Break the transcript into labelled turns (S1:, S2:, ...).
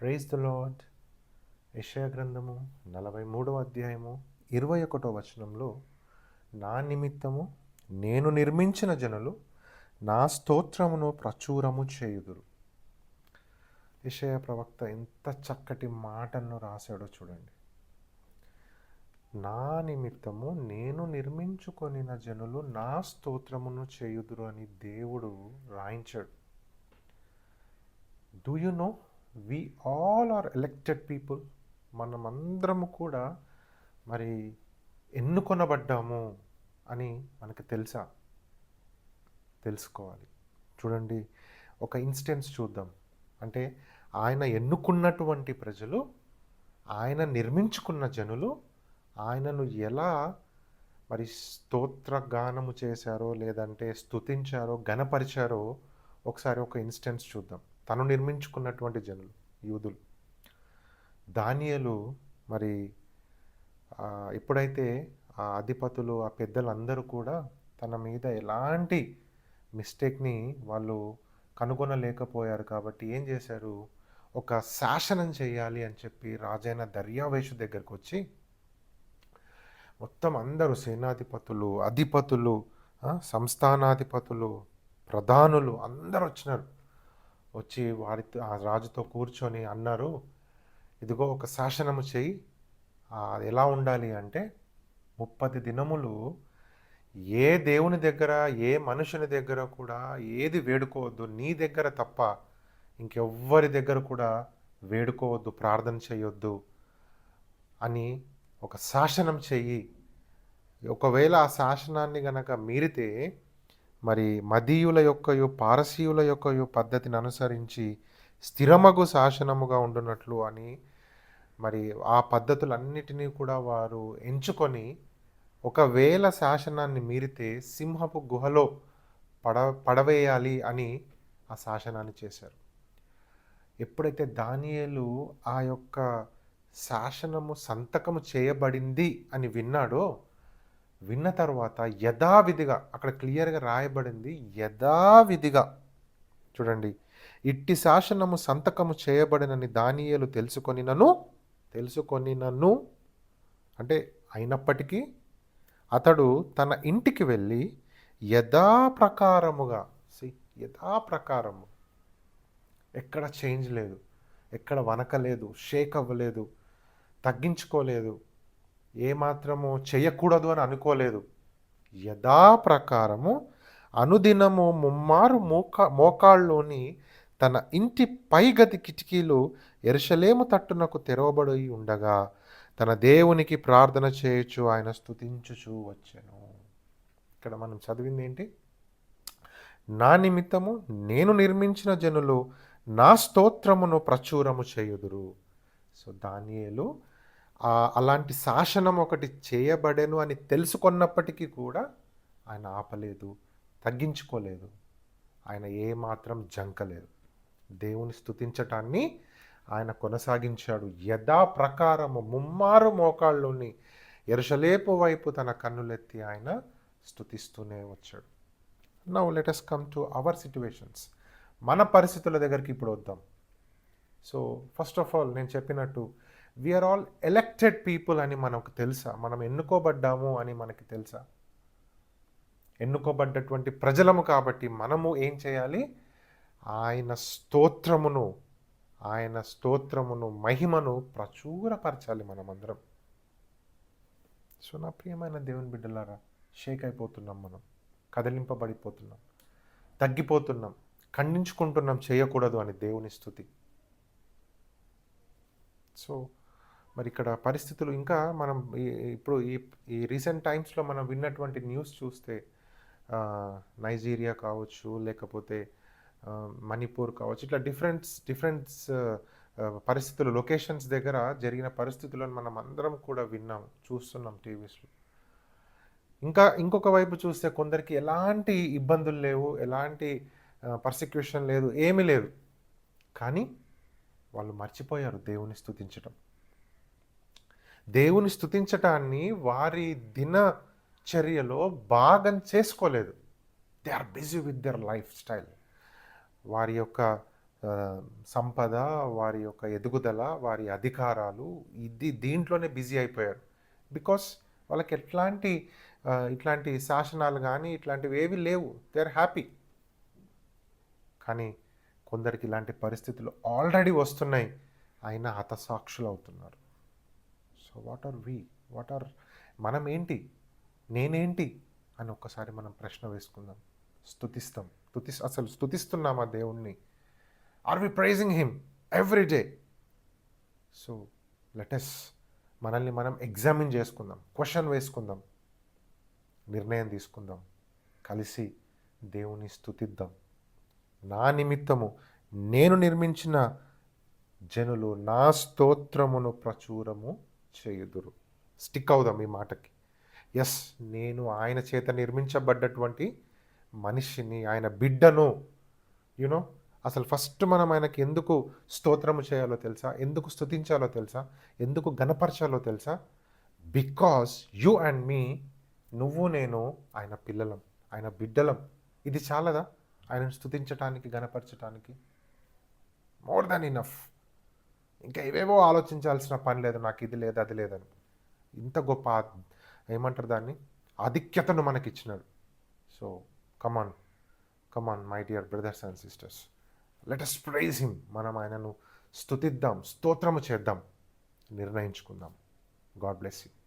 S1: Praise the lord యెషయా గ్రంథము నలభై మూడవ అధ్యాయము ఇరవై ఒకటో వచనంలో నా నిమిత్తము నేను నిర్మించిన జనులు నా స్తోత్రమును ప్రచురము చేయుదురు. యషయ ప్రవక్త ఎంత చక్కటి మాటను రాశాడో చూడండి. నా నిమిత్తము నేను నిర్మించుకొనిన జనులు నా స్తోత్రమును చేయుదురు అని దేవుడు రాయించాడు. Do you know we all are elected people మనమందరము కూడా మరి ఎన్నుకొనబడ్డాము అని మనకు తెలుసా? తెలుసుకోవాలి. చూడండి ఒక ఇన్స్టెన్స్ చూద్దాం. అంటే ఆయన ఎన్నుకున్నటువంటి ప్రజలు ఆయన నిర్మించుకున్న జనులు ఆయనను ఎలా మరి స్తోత్ర గానము చేశారో లేదంటే స్తుతించారో గణపరిచారో ఒకసారి ఒక ఇన్స్టెన్స్ చూద్దాం. తను నిర్మించుకున్నటువంటి జనులు యూదులు. దానియలు మరి ఎప్పుడైతే ఆ అధిపతులు ఆ పెద్దలందరూ కూడా తన మీద ఎలాంటి మిస్టేక్ని వాళ్ళు కనుగొనలేకపోయారు కాబట్టి ఏం చేశారు? ఒక శాసనం చేయాలి అని చెప్పి రాజైన దర్యావేషు దగ్గరకు వచ్చి మొత్తం అందరూ సేనాధిపతులు అధిపతులు సంస్థానాధిపతులు ప్రధానులు అందరూ వచ్చినారు. వచ్చి వారితో ఆ రాజుతో కూర్చొని అన్నారు ఇదిగో ఒక శాసనము చేయి అది ఎలా ఉండాలి అంటే ముప్పది దినములు ఏ దేవుని దగ్గర ఏ మనుషుని దగ్గర కూడా ఏది వేడుకోవద్దు. నీ దగ్గర తప్ప ఇంకెవ్వరి దగ్గర కూడా వేడుకోవద్దు ప్రార్థన చేయొద్దు అని ఒక శాసనం చెయ్యి. ఒకవేళ ఆ శాసనాన్ని గనక మీరితే మరి మదీయుల యొక్కయు పారసీయుల యొక్కయు పద్ధతిని అనుసరించి స్థిరమగు శాసనముగా ఉండునట్లు అని మరి ఆ పద్ధతులన్నిటినీ కూడా వారు ఎంచుకొని ఒకవేళ శాసనాన్ని మీరితే సింహపు గుహలో పడ పడవేయాలి అని ఆ శాసనాన్ని చేశారు. ఎప్పుడైతే దానియేలు ఆ యొక్క శాసనము సంతకము చేయబడింది అని విన్నాడో విన్న తర్వాత యథావిధిగా అక్కడ క్లియర్గా రాయబడింది యథావిధిగా. చూడండి ఇట్టి శాసనము సంతకము చేయబడినని దానియాలు తెలుసుకుని నన్ను తెలుసుకొని నన్ను అంటే అయినప్పటికీ అతడు తన ఇంటికి వెళ్ళి యథాప్రకారముగా సి యథాప్రకారము. ఎక్కడ చేంజ్ లేదు ఎక్కడ వనకలేదు షేక్ అవ్వలేదు తగ్గించుకోలేదు ఏమాత్రము చేయకూడదు అని అనుకోలేదు. యథాప్రకారము అనుదినము ముమ్మారు మోకా మోకాళ్ళలోని తన ఇంటి పైగది కిటికీలు ఎరుషలేము తట్టునకు తెరవబడి ఉండగా తన దేవునికి ప్రార్థన చేయొచ్చు ఆయన స్థుతించుచు వచ్చాను. ఇక్కడ మనం చదివింది ఏంటి? నా నిమిత్తము నేను నిర్మించిన జనులు నా స్తోత్రమును ప్రచురము చేయుదురు. సో దానియేలు అలాంటి శాసనం ఒకటి చేయబడెను అని తెలుసుకున్నప్పటికీ కూడా ఆయన ఆపలేదు తగ్గించుకోలేదు. ఆయన ఏమాత్రం జంకలేదు. దేవుని స్థుతించటాన్ని ఆయన కొనసాగించాడు. యథా ప్రకారము ముమ్మారు మోకాళ్ళలోని ఎరుషలేపు వైపు తన కన్నులెత్తి ఆయన స్థుతిస్తూనే వచ్చాడు. Now let's come to our situations మన పరిస్థితుల దగ్గరికి ఇప్పుడు వద్దాం. సో ఫస్ట్ ఆఫ్ ఆల్ నేను చెప్పినట్టు వీఆర్ ఆల్ ఎలక్టెడ్ పీపుల్ అని మనకు తెలుసా? మనం ఎన్నుకోబడ్డాము అని మనకి తెలుసా? ఎన్నుకోబడ్డటువంటి ప్రజలము కాబట్టి మనము ఏం చేయాలి? ఆయన స్తోత్రమును ఆయన స్తోత్రమును మహిమను ప్రచురపరచాలి మనమందరం. సో నా ప్రియమైన దేవుని బిడ్డలారా షేక్ అయిపోతున్నాం మనం కదిలింపబడిపోతున్నాం తగ్గిపోతున్నాం ఖండించుకుంటున్నాం చేయకూడదు అని దేవుని స్థుతి. సో మరి ఇక్కడ పరిస్థితులు ఇంకా మనం ఇప్పుడు ఈ ఈ రీసెంట్ టైమ్స్లో మనం విన్నటువంటి న్యూస్ చూస్తే నైజీరియా కావచ్చు లేకపోతే మణిపూర్ కావచ్చు ఇట్లా డిఫరెంట్స్ డిఫరెంట్స్ పరిస్థితులు లొకేషన్స్ దగ్గర జరిగిన పరిస్థితులను మనం అందరం కూడా విన్నాం చూస్తున్నాం టీవీస్లో. ఇంకా ఇంకొక వైపు చూస్తే కొందరికి ఎలాంటి ఇబ్బందులు లేవు ఎలాంటి పర్సిక్యూషన్ లేదు ఏమీ లేదు. కానీ వాళ్ళు మర్చిపోయారు దేవుని స్థుతించడం దేవుని స్థుతించటాన్ని వారి దినచర్యలో భాగం చేసుకోలేదు. They are busy with their life style వారి యొక్క సంపద వారి యొక్క ఎదుగుదల వారి అధికారాలు ఇది దీంట్లోనే బిజీ అయిపోయారు. బికాస్ వాళ్ళకి ఎట్లాంటి ఇట్లాంటి శాసనాలు కానీ ఇట్లాంటివి ఏవి లేవు. దే ఆర్ హ్యాపీ కానీ కొందరికి ఇలాంటి పరిస్థితులు ఆల్రెడీ వస్తున్నాయి. అయినా హతసాక్షులు అవుతున్నారు so what are we? What are మనం ఏంటి నేనేంటి? అని ఒక్కసారి మనం ప్రశ్న వేసుకుందాం. స్తుతిస్తాం. స్థుతి అసలు స్తుతిస్తున్నామా దేవుణ్ణి? Are we praising him every day so let's మనల్ని మనం ఎగ్జామిన్ చేసుకుందాం. క్వశ్చన్ వేసుకుందాం. నిర్ణయం తీసుకుందాం. కలిసి దేవుని స్థుతిద్దాం నా నిమిత్తము నేను నిర్మించిన జనులు నా స్తోత్రమును ప్రచురము చేయుదురు. స్టిక్ అవుదాం ఈ మాటకి. ఎస్ నేను ఆయన చేత నిర్మించబడ్డటువంటి మనిషిని ఆయన బిడ్డను యునో అసలు ఫస్ట్ మనం ఆయనకి ఎందుకు స్తోత్రము చేయాలో తెలుసా? ఎందుకు స్థుతించాలో తెలుసా? ఎందుకు గనపరచాలో తెలుసా? బికాస్ యు అండ్ మీ నువ్వు నేను ఆయన పిల్లలం ఆయన బిడ్డలం. ఇది చాలదా? ఆయనను స్థుతించటానికి గనపరచటానికి మోర్ దాన్ ఇనఫ్. ఇంకా ఏవేవో ఆలోచించాల్సిన పని లేదు నాకు ఇది లేదు అది లేదని. ఇంత గొప్ప ఏమంటారు దాన్ని? ఆధిక్యతను మనకి ఇచ్చినాడు so come on come on my dear brothers and sisters let us praise him మనం ఆయనను స్తుతిద్దాం స్తోత్రము చేద్దాం నిర్ణయించుకుందాం. God bless you